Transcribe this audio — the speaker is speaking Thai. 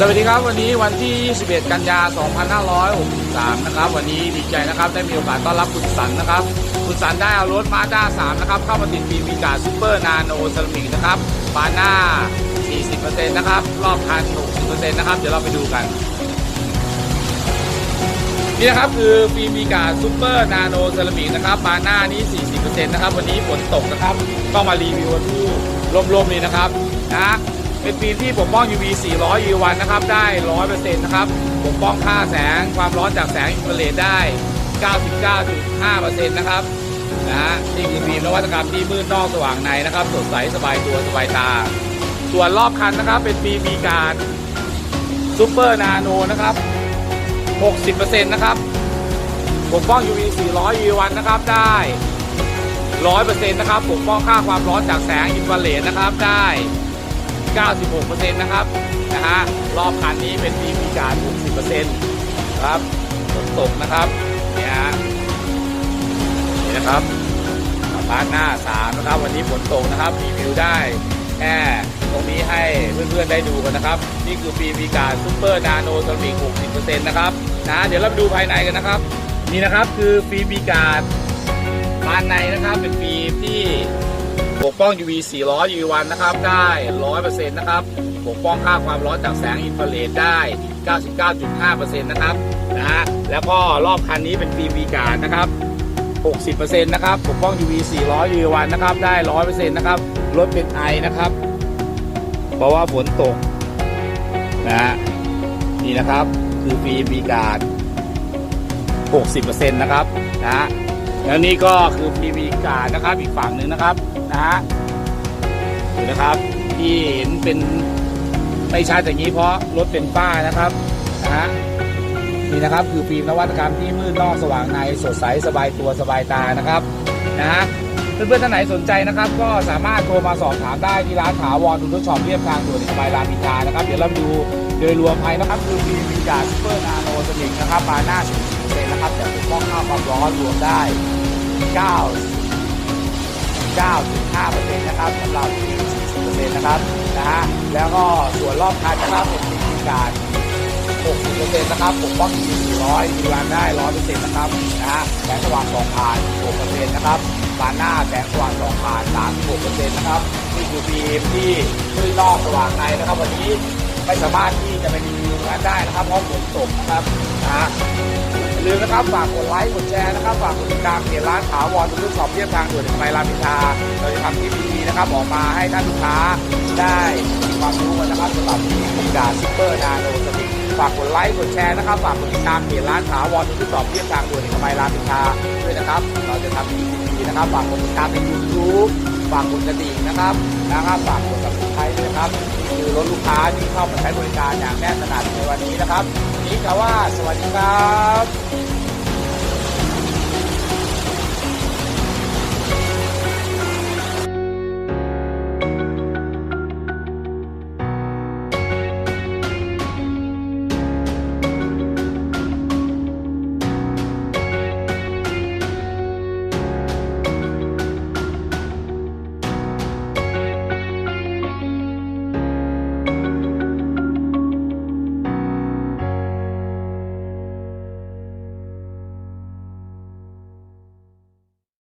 สวัสดีครับวันนี้วันที่ 21 กันยา 2563 นะครับ วันนี้ดีใจนะครับได้มีโอกาสต้อนรับคุณสันนะครับ คุณสันได้เอารถมาด้า3นะครับ เข้ามาติดฟีมีกาซูเปอร์นาโนเซรามิกนะครับบาหน้า 40%นะครับ รอบคัน 60%นะครับ เดี๋ยวเราไปดูกัน นี่นะครับคือฟิล์มมีกาซูเปอร์นาโนเซรามิกนะครับบาหน้านี้ 40%นะครับ วันนี้ฝนตกนะครับก็มารีวิวกันที่ร่มๆนี่นะครับนะ เป็นฟิล์มที่ปกป้อง UV 400 U1 นะครับ ได้ 100%นะครับ ปกป้องค่าแสง ความร้อนจากแสงอินฟราเรดได้ 99.5%นะครับ นะฮะ นี่คือฟิล์มนวัตกรรมที่มืดนอกสว่างในนะครับ สดใสสบายตัวสบายตา ส่วนรอบคันนะครับ เป็นฟิล์มมีการซูเปอร์นาโนนะครับ 60%นะครับ ปกป้อง UV 400 U1 นะครับ ได้100%นะครับปกป้องค่าความร้อนจากแสงอินฟราเรดนะครับได้ 96%นะครับนะฮะรอบคันนี้เป็นทีมีการ 60%ครับฝนตกนะครับเนี่ยนี่นะครับพาร์หน้า 3 นะครับ วันนี้ฝนตกนะครับรีวิวได้แค่ตรงนี้ให้เพื่อนๆได้ดูกันนะครับ นี่คือปีมีการซูเปอร์นาโนเซรามิก 60%นะครับนะเดี๋ยวเราไปดูภายในกันนะครับนี่นะครับคือฟิล์มมีการภายในนะครับเป็นฟิล์มที่ ปกป้อง UV 400 UV 1นะครับ ได้ 100%นะครับ ปกป้องค่าความร้อนจากแสงอินฟราเรดได้ 99.5%นะครับ นะฮะ แล้วก็รอบคันนี้เป็นฟิล์มมีการนะครับ 60%นะครับ ปกป้อง UV 400 UV 1นะครับ ได้ 100%นะครับ รถเป็นไอนะครับ เพราะว่าฝนตก นะฮะ นี่นะครับ คือฟิล์มมีการ60%นะครับ นะฮะแล้วนี่ก็คือฟิล์มมีการนะครับ อีกฝั่งหนึ่งนะครับ นะฮะดูนะครับที่เห็นเป็นไม่ชัดอย่างนี้เพราะรถเป็นฝ้านะครับนะฮะนี่นะครับคือฟิล์มนวัตกรรมที่มืดนอกสว่างในสดใสสบายตัวสบายตานะครับนะฮะเพื่อนๆท่านไหนสนใจนะครับ ก็สามารถโทรมาสอบถามได้ที่ร้านถาวรดูทดสอบเรียบทางด่วนสมัยรามอินทรานะครับ เดี๋ยวเรามาดูโดยรวมภายนะครับคือฟิล์มมีการซูเปอร์นาโนสนิกนะครับมาหน้า40เลยนะครับแต่ปกป้องค่าความร้อนรวมได้9 9.5%นะครับสำหรับฟิล์ม40%นะครับนะฮะแล้วก็ส่วนรอบคันนะครับเป็นมมีการ60%นะครับปกป้อง400มีวันได้ 100%นะครับนะฮะแสงสว่างสองผ่าน6%นะครับบานหน้าแสงสว่างสองผ่าน36%นะครับนี่คือฟิล์มที่ช่วยนอกสว่างในนะครับ วันนี้ไม่สามารถที่จะไปรีวิวงานได้นะครับเพราะฝนตกนะครับนะฮะ อย่าลืมนะครับฝากกดไลค์กดแชร์นะครับฝากกดติดตามเพจร้านถาวรทุกทุกสอบเรียบทางด่วนในสมัยรามอินทราเราจะทำคลิปดีๆนะครับออกมาให้ท่านลูกค้าได้มีความรู้กันนะครับสำหรับที่มีกาซุปเปอร์นาโนสติฝากกดไลค์กดแชร์นะครับฝากกดติดตามเพจร้านถาวรทุกสอบเรียบทางด่วนในสมัยรามอินทราด้วยนะครับ เราจะทำคลิปดีๆนะครับฝากกดติดตามใน YouTube ฝากกดกระดิ่งนะครับนะครับฝากกด subscribe ด้วยนะครับนี่คือรถลูกค้าที่เข้ามาใช้บริการอย่างแน่นขนาดในวันนี้นะครับ นี้กล่าวว่าสวัสดีครับ